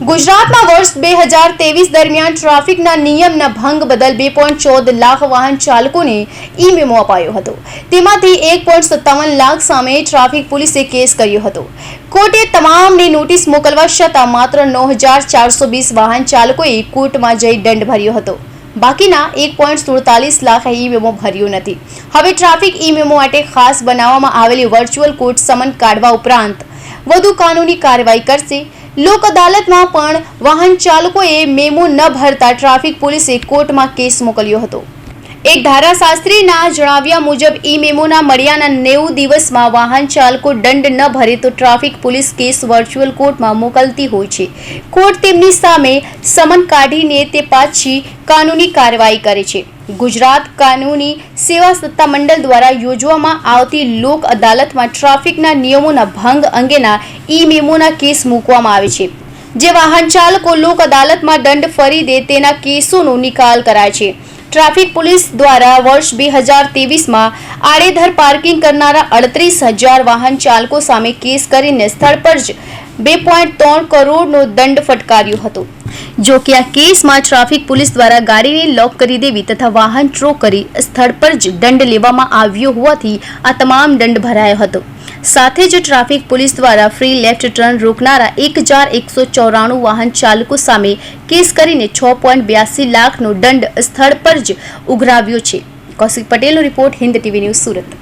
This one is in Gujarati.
ગુજરાતમાં વર્ષ બે હજાર ત્રેવીસ દરમિયાન ટ્રાફિકના નિયમના ભંગ બદલ બે પોઈન્ટ ચૌદ લાખ વાહન ચાલકોને ઈ મેમો અપાયો હતો. તેમાંથી એક પોઈન્ટ સત્તાવન લાખ સામે ટ્રાફિક પોલીસે કેસ કર્યો હતો. કોર્ટે તમામને નોટિસ મોકલવા છતાં માત્ર નવ હજાર ચારસો વીસ વાહન ચાલકોએ કોર્ટમાં જઈ દંડ ભર્યો હતો. બાકીના એક પોઈન્ટ સુડતાલીસ લાખ ઈ મેમો ભર્યો નથી. હવે ટ્રાફિક ઈ મેમો માટે ખાસ બનાવવામાં આવેલી વર્ચ્યુઅલ કોર્ટ સમન કાઢવા ઉપરાંત વધુ કાનૂની કાર્યવાહી કરશે. લોક અદાલતમાં પણ વાહન ચાલકોએ મેમો ન ભરતા ટ્રાફિક પોલીસે કોર્ટમાં કેસ મોકલ્યો હતો. એક ધારાશાસ્ત્રીના જણાવ્યા મુજબ, ઈ મેમોના મળ્યાના નેવું દિવસમાં વાહન ચાલકો દંડ ન ભરે તો ટ્રાફિક પોલીસ કેસ વર્ચ્યુઅલ કોર્ટમાં મોકલતી હોય છે. કોર્ટ તેમની સામે સમન કાઢીને તે પાછી કાનૂની કાર્યવાહી કરે છે. ગુજરાત કાનૂની સેવા સત્તામંડળ દ્વારા યોજવામાં આવતી લોક અદાલતમાં ટ્રાફિકના નિયમોના ભંગ અંગેના ઈ મેમોના કેસ મૂકવામાં આવે છે. જે વાહન ચાલકો લોક અદાલતમાં દંડ ફરી દે તેના કેસોનો નિકાલ કરાય છે. ટ્રાફિક પોલીસ દ્વારા વર્ષ બે હજાર ત્રેવીસમાં આડેધર પાર્કિંગ કરનારા અડત્રીસ હજાર વાહન ચાલકો સામે કેસ કરીને સ્થળ પર જ બે પોઈન્ટ ત્રણ કરોડનો દંડ ફટકાર્યો હતો. જો કે આ કેસમાં ટ્રાફિક પોલીસ દ્વારા ગાડીને લોક કરી દેવી તથા વાહન ટ્રો કરી સ્થળ પર જ દંડ લેવામાં આવ્યો હોવાથી આ તમામ દંડ ભરાયો હતો સાથે જ ટ્રાફિક પોલીસ દ્વારા ફ્રી લેફ્ટ ટર્ન રોકનારા એક હજાર એકસો ચોરાણું વાહન ચાલકો સામે કેસ કરીને છ પોઈન્ટ બ્યાસી લાખનો દંડ સ્થળ પર જ ઉઘરાવ્યો છે કૌશિક પટેલનો report Hind TV news Surat